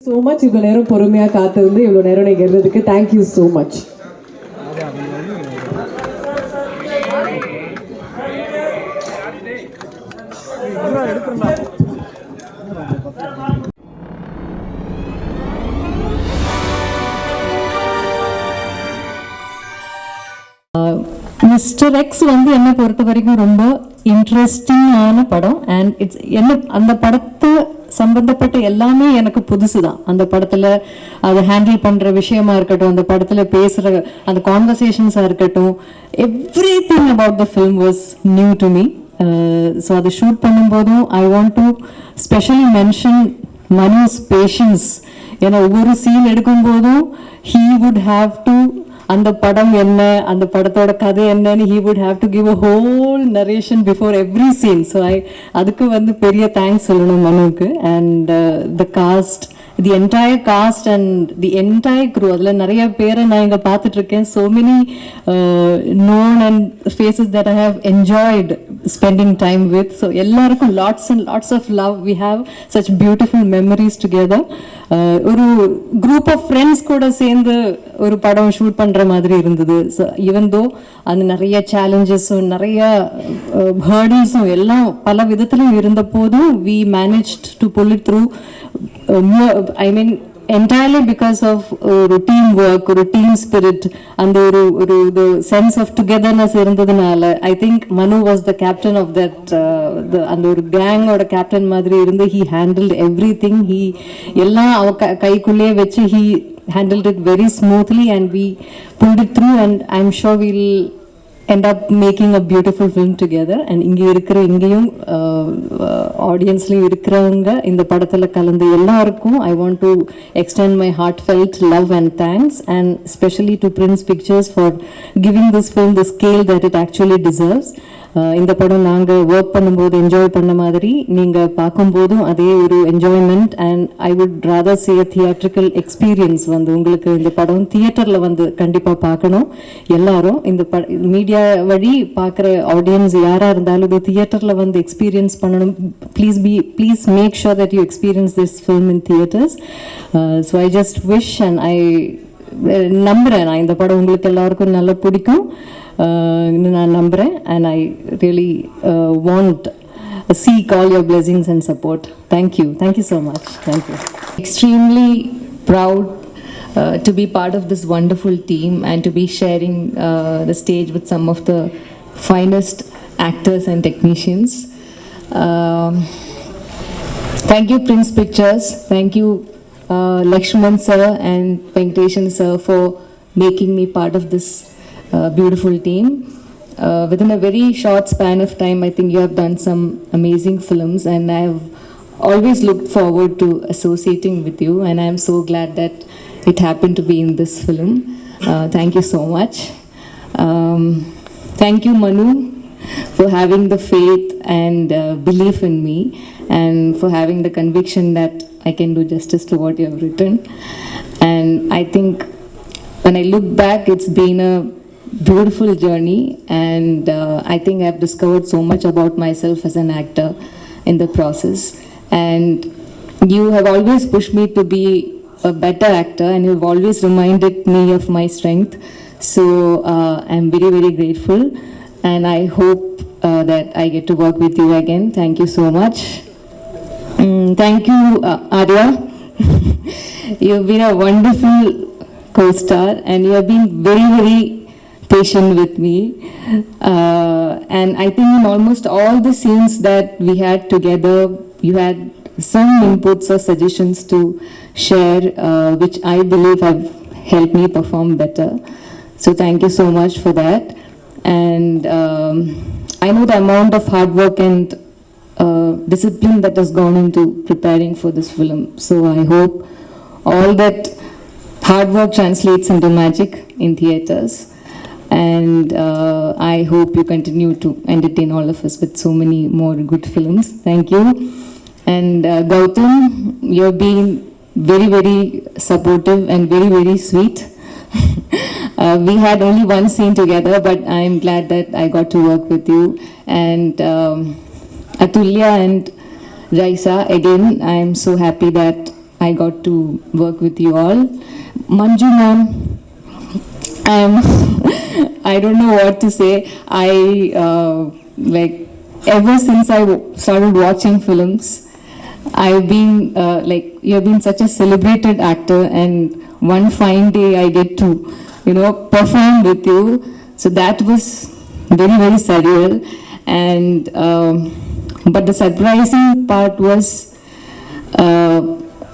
So much இவ்வளோ நேரம் பொறுமையாக காத்திருந்து இவ்வளோ நேரம் நீங்கள் இருந்ததுக்கு thank you so much mister X வந்து என்னை பொறுத்த வரைக்கும் ரொம்ப இன்ட்ரெஸ்டிங்கான படம். அண்ட் இட்ஸ் என்ன அந்த படத்தை சம்பந்தப்பட்ட எல்லாமே எனக்கு புதுசு தான் அந்த படத்தில் அதை ஹேண்டில் பண்ணுற விஷயமா இருக்கட்டும் அந்த படத்தில் பேசுகிற அந்த கான்வர்சேஷன்ஸாக இருக்கட்டும் every thing about the film was new to me so அதை ஷூட் பண்ணும்போதும் I want to specially mention Manu's patience ஏன்னா ஒவ்வொரு சீன் எடுக்கும்போதும் ஹீ வுட் ஹாவ் டு அந்த படம் என்ன அந்த படத்தோட கதை என்னன்னு he would have to give a whole narration before every scene so I அதுக்கு வந்து பெரிய தேங்க்ஸ் சொல்லணும் மனுவுக்கு. And the cast the entire cast and the entire crew அதில் நிறைய பேரை நான் இங்கே பார்த்துட்டு இருக்கேன் so many known and faces that I have enjoyed spending time with so எல்லாருக்கும் lots and lots of love we have such beautiful memories together ஒரு group of friends கூட சேர்ந்து ஒரு படம் ஷூட் பண்ணுற மாதிரி இருந்தது. ஸோ ஈவன் தோ அது நிறைய சேலஞ்சஸும் நிறைய uh, ஹேர்டில்ஸும் எல்லாம் பல விதத்திலும் இருந்த போதும் we manage to pull it through I mean entirely because of ஒரு டீம் ஒர்க் ஒரு டீம் ஸ்பிரிட் அந்த ஒரு ஒரு இது சென்ஸ் ஆஃப் டுகெதர்னஸ் இருந்ததுனால I think Manu was the captain of that அந்த ஒரு கேங்கோட கேப்டன் மாதிரி இருந்து he handle every thing he எல்லாம் அவ கைக்குள்ளேயே வச்சு he it very very and we pulled it through and I am sure will end up making a beautiful film together and இங்கே இருக்கிற இங்கேயும் ஆடியன்ஸ்லேயும் இருக்கிறவங்க இந்த படத்தில் கலந்து எல்லாருக்கும் I want to extend my heartfelt love and thanks and specially to Prince Pictures for giving this film the scale that it actually deserves இந்த படம் நாங்கள் ஒர்க் பண்ணும்போது என்ஜாய் பண்ண மாதிரி நீங்கள் பார்க்கும்போதும் அதே ஒரு enjoyment and I would rather a theatrical experience வந்து உங்களுக்கு இந்த படம் தியேட்டரில் வந்து கண்டிப்பாக பார்க்கணும். எல்லாரும் இந்த ப மீடியா வழி பார்க்குற ஆடியன்ஸ் யாராக இருந்தாலும் இது தியேட்டரில் வந்து எக்ஸ்பீரியன்ஸ் பண்ணணும். Please be please make sure that you experience this film in theatres so I just wish and I நம்புகிறேன் நான் இந்த படம் உங்களுக்கு எல்லாருக்கும் நல்லா பிடிக்கும் uh, நான் நம்புகிறேன் and I really want seek all your blessings and support. Thank you. Thank you so much. Thank you. extremely proud uh, to be part of this wonderful team and to be sharing uh, the stage with some of the finest actors and technicians. Um, thank you, Prince Pictures. Thank you, uh, Lakshman sir and Venkateshan sir for making me part of this uh, beautiful team. Uh, within a very short span of time, I think you have done some amazing films, and I have always looked forward to associating with you, and I am so glad that it happened to be in this film. Uh, thank you so much. Um, thank you, Manu, for having the faith and uh, belief in me, and for having the conviction that I can do justice to what you have written. And I think when I look back, it's been a beautiful journey, and uh, I think I've discovered so much about myself as an actor in the process. And you have always pushed me to be a better actor, and you've always reminded me of my strength. So uh, I'm very, very grateful, and I hope uh, that I get to work with you again. Thank you so much. Mm, thank you, uh, Arya. You've been a wonderful co-star, and you have been very, very patient with me. Uh, and I think in almost all the scenes that we had together, you had some inputs or suggestions to share, uh, which I believe have helped me perform better. So thank you so much for that. And um, I know the amount of hard work and discipline that has gone into preparing for this film. So I hope all that hard work translates into magic in theaters. And uh, I hope you continue to entertain all of us with so many more good films. Thank you. And uh, Gautam, you're being very, very supportive and very, very sweet. uh, we had only one scene together, but I'm glad that I got to work with you. And um, Atulya and Raisa, again, I'm so happy that I got to work with you all. Manju ma'am, I'm I don't know what to say. I uh, like ever since I started watching films, I've been uh, like you've been such a celebrated actor, and one fine day I get to you know perform with you. So that was very very surreal, and um, but the surprising part was uh,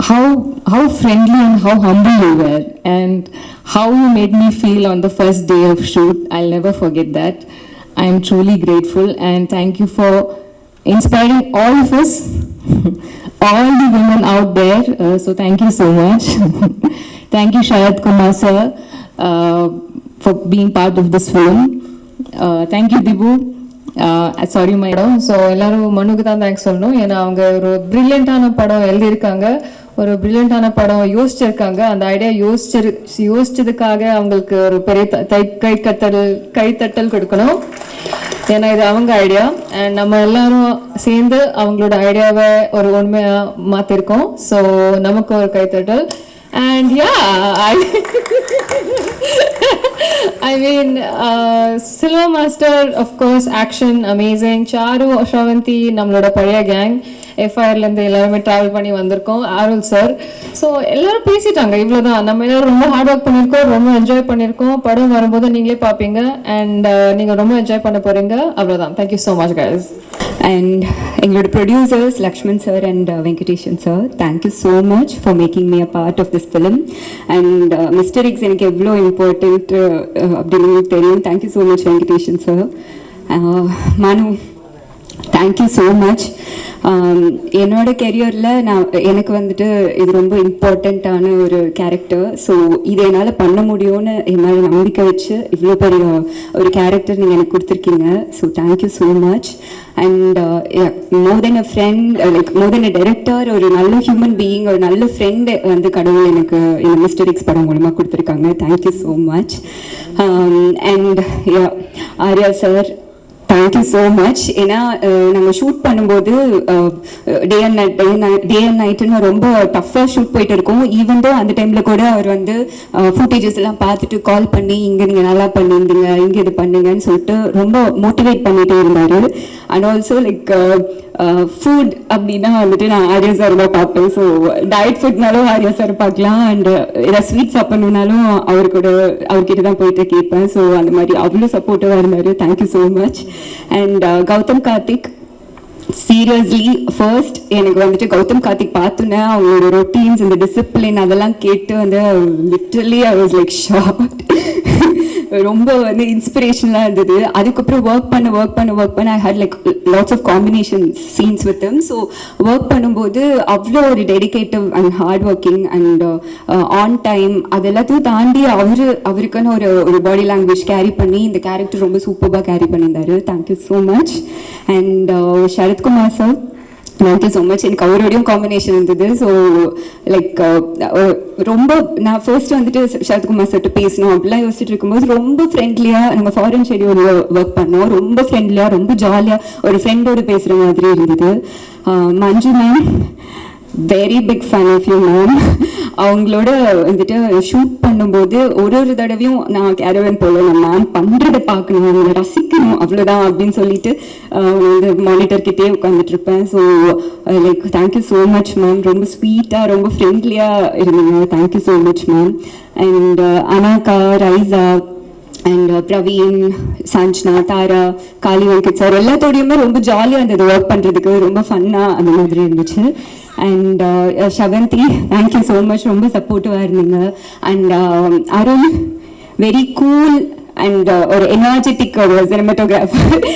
how how friendly and how humble you were and how you made me feel on the first day of shoot. I'll never forget that. I am truly grateful and thank you for inspiring all of us all the women out there. Uh, so thank you so much. Thank you Sharad kumar sir uh, for being part of this film. Uh, thank you dibu sorry madam so எல்லாரும் மனுக்கு தான் thanks சொல்லணும். ஏன்னா அவங்க ஒரு ப்ரில்லியண்ட்டான படம் எழுதியிருக்காங்க. ஒரு ப்ரில்லியண்டான படம் யோசிச்சிருக்காங்க. அந்த ஐடியா யோசிச்சிரு யோசிச்சதுக்காக அவங்களுக்கு ஒரு பெரிய த- தை- கை கத்தல் கைத்தட்டல் கொடுக்கணும். ஏன்னா இது அவங்க ஐடியா அண்ட் நம்ம எல்லாரும் சேர்ந்து அவங்களோட ஐடியாவை ஒரு உண்மையாக மாற்றிருக்கோம் ஸோ நமக்கு ஒரு கைத்தட்டல் and yeah I mean, uh, Master, of course, action, amazing. Charu, Ashravanti, Namloda Parya gang. எஃப்ஐஆர்லேருந்து எல்லாருமே ட்ராவல் பண்ணி வந்திருக்கோம். ஆருல் சார் ஸோ எல்லாரும் பேசிட்டாங்க. இவ்வளோதான் நம்ம எல்லாரும் ரொம்ப ஹார்ட் ஒர்க் பண்ணியிருக்கோம். ரொம்ப என்ஜாய் பண்ணியிருக்கோம். படம் வரும்போது நீங்களே பார்ப்பீங்க அண்ட் uh, நீங்கள் ரொம்ப என்ஜாய் பண்ண போகிறீங்க அவ்வளோதான் thank you so much guys and எங்களோட producers Lakshman sir and Venkatesan sir thank you so much for making me a part of this film and mister X எனக்கு எவ்வளோ இம்பார்ட்டண்ட் அப்படின்னு தெரியும். Thank you so much Venkatesan sir Manu thank you so much என்னோட கெரியரில் நான் எனக்கு வந்துட்டு இது ரொம்ப இம்பார்ட்டண்ட்டான ஒரு கேரக்டர் ஸோ இதை என்னால் பண்ண முடியும்னு என் மேலே நம்பிக்கை வச்சு இவ்வளோ பெரிய ஒரு கேரக்டர் நீங்கள் எனக்கு கொடுத்துருக்கீங்க. So thank you so much and more than a friend like more than a director ஒரு நல்ல ஹியூமன் பீயிங் ஒரு நல்ல ஃப்ரெண்டு வந்து கடவுள் எனக்கு இந்த மிஸ்டர் எக்ஸ் படம் மூலமாக கொடுத்துருக்காங்க. Thank you so much and Arya um, sir thank you so much ஏன்னா நாங்கள் ஷூட் பண்ணும்போது day and night day day and நைட்டுன்னு ரொம்ப டஃப்பாக ஷூட் போயிட்டு இருக்கோம். ஈவன் தோ அந்த டைமில் கூட அவர் வந்து ஃபுட்டேஜஸ் எல்லாம் பார்த்துட்டு கால் பண்ணி இங்கே நீங்கள் நல்லா பண்ணியிருந்தீங்க இங்கே இது பண்ணுங்கன்னு சொல்லிட்டு ரொம்ப மோட்டிவேட் பண்ணிகிட்டே இருந்தார். And also like Uh, food அப்படின்னா வந்துட்டு நான் ஆர்யா சார் தான் பார்ப்பேன். ஸோ டயட் ஃபுட்னாலும் ஆர்யா சார் பார்க்கலாம். அண்ட் uh, ஏதாவது ஸ்வீட் சாப்பிடணுன்னாலும் அவர் கூட அவர்கிட்ட தான் போயிட்டு கேட்பேன். ஸோ அந்த மாதிரி அவ்வளோ சப்போர்ட்டிவாக இருந்தார். Thank you so much and Gautham Karthik seriously first எனக்கு வந்துட்டு கௌதம் கார்த்திக் பார்த்தோன்னே. அவங்களோட ரொட்டீன்ஸ் இந்த டிசிப்ளின் அதெல்லாம் கேட்டு வந்து literally I was like short ரொம்ப வந்து இன்ஸ்பிரேஷனலாக இருந்தது. அதுக்கப்புறம் ஒர்க் பண்ண ஒர்க் பண்ண ஒர்க் பண்ண I had like lots of combination scenes with them so work பண்ணும்போது அவ்வளோ ஒரு dedicative and hard working and on time அது எல்லாத்தையும் தாண்டி அவர் அவருக்குன்னு ஒரு ஒரு பாடி லாங்குவேஜ் கேரி பண்ணி இந்த கேரக்டர் ரொம்ப சூப்பராக கேரி பண்ணியிருந்தாரு. Thank you so much and Sarathkumar sir thank you so much எனக்கு அவரோடையும் காம்பினேஷன் இருந்தது. ஸோ லைக் uh, ரொம்ப நான் ஃபர்ஸ்ட் வந்துட்டு சரத்குமார் சார்ட்டு பேசணும் அப்படிலாம் யோசிச்சுட்டு இருக்கும்போது ரொம்ப ஃப்ரெண்ட்லியாக நம்ம ஃபாரின் ஷெடியூலில் ஒர்க் பண்ணோம். ரொம்ப ஃப்ரெண்ட்லியாக ரொம்ப ஜாலியாக ஒரு ஃப்ரெண்டோடு பேசுகிற மாதிரி இருந்தது. Manju ma'am very big fan of you ma'am அவங்களோட வந்துட்டு ஷூட் பண்ணும்போது ஒரு ஒரு தடவையும் நான் கேரவன் போல மேம் பண்ணுறதை பார்க்கணும் அவங்க ரசிக்கணும் அவ்வளோதான் அப்படின்னு சொல்லிட்டு இந்த வந்து மானிட்டர் கிட்டே உட்காந்துட்டு இருப்பேன் so like thank you so much ma'am ரொம்ப ஸ்வீட்டாக ரொம்ப ஃப்ரெண்ட்லியாக இருந்தீங்க. Thank you so much ma'am and Anakha Raiza and Praveen Sanchana Thara Kaali Venkat sir எல்லாத்தோடையுமே ரொம்ப ஜாலியாக இருந்தது ஒர்க் பண்ணுறதுக்கு ரொம்ப ஃபன்னாக அந்த மாதிரி இருந்துச்சு. And Shavanthi thank you so much ரொம்ப சப்போர்ட்டிவாக இருந்தீங்க. And Arun very cool and ஒரு எனர்ஜெட்டிக் ஒரு சினிமட்டோகிராஃபர்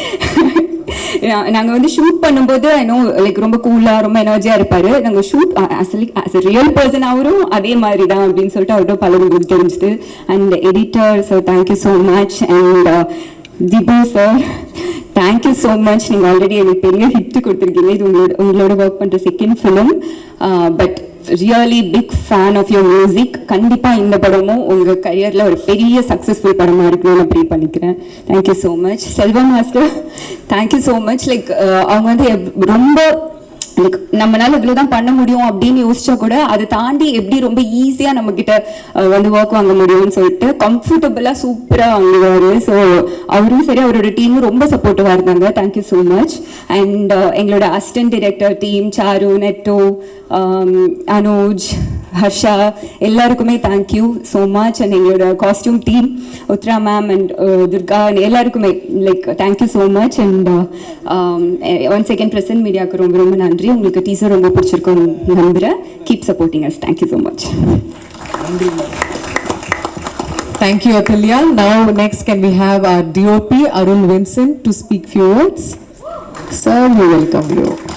நாங்கள் வந்து ஷூட் பண்ணும்போது ஐநோ லைக் ரொம்ப கூலாக ரொம்ப எனர்ஜியாக இருப்பார். நாங்கள் ஷூட் அசலி அஸ் ரியல் பர்சன் அவரும் அதே மாதிரி தான் அப்படின்னு சொல்லிட்டு அவர்கிட்ட பலரும் தெரிஞ்சுது and editor sir thank you so much and Dibu sir thank you so much நீங்கள் ஆல்ரெடி எனக்கு பெரிய ஹிட் கொடுத்துருக்கீங்க. இது உங்களோட உங்களோட ஒர்க் பண்ணுற second film but really big fan of your music கண்டிப்பாக இந்த படமும் உங்கள் கரியரில் ஒரு பெரிய சக்ஸஸ்ஃபுல் படமாக இருக்கணும்னு ப்ரீ பண்ணிக்கிறேன். Thank you so much Selvam master thank you so much like அவங்க வந்து எவ்- ரொம்ப லைக் நம்மளால இவ்வளவுதான் பண்ண முடியும் அப்படின்னு யோசிச்சா கூட அதை தாண்டி எப்படி ரொம்ப ஈஸியா நம்ம கிட்ட வந்து ஒர்க் வாங்க முடியும்னு சொல்லிட்டு கம்ஃபர்டபுளா சூப்பரா வாங்குவாரு. ஸோ அவரும் சரி அவரோட டீமும் ரொம்ப சப்போர்ட்டிவா இருந்தாங்க. Thank you so much and எங்களோட assistant director team Charu Netto Anoj Harsha எல்லாருக்குமே thank you so much and எங்களோட costume team Uthra ma'am and uh, Durga and எல்லாருக்குமே like thank you so much and one second present மீடியாவுக்கு ரொம்ப ரொம்ப நன்றி உங்களுக்கு teaser ரொம்ப பிடிச்சிருக்கும் நம்புகிறேன் keep supporting us thank you so much Thank you, Atulya. Now, next, can we have our DOP, Arun Vincent, to speak few words? Sir, we welcome you.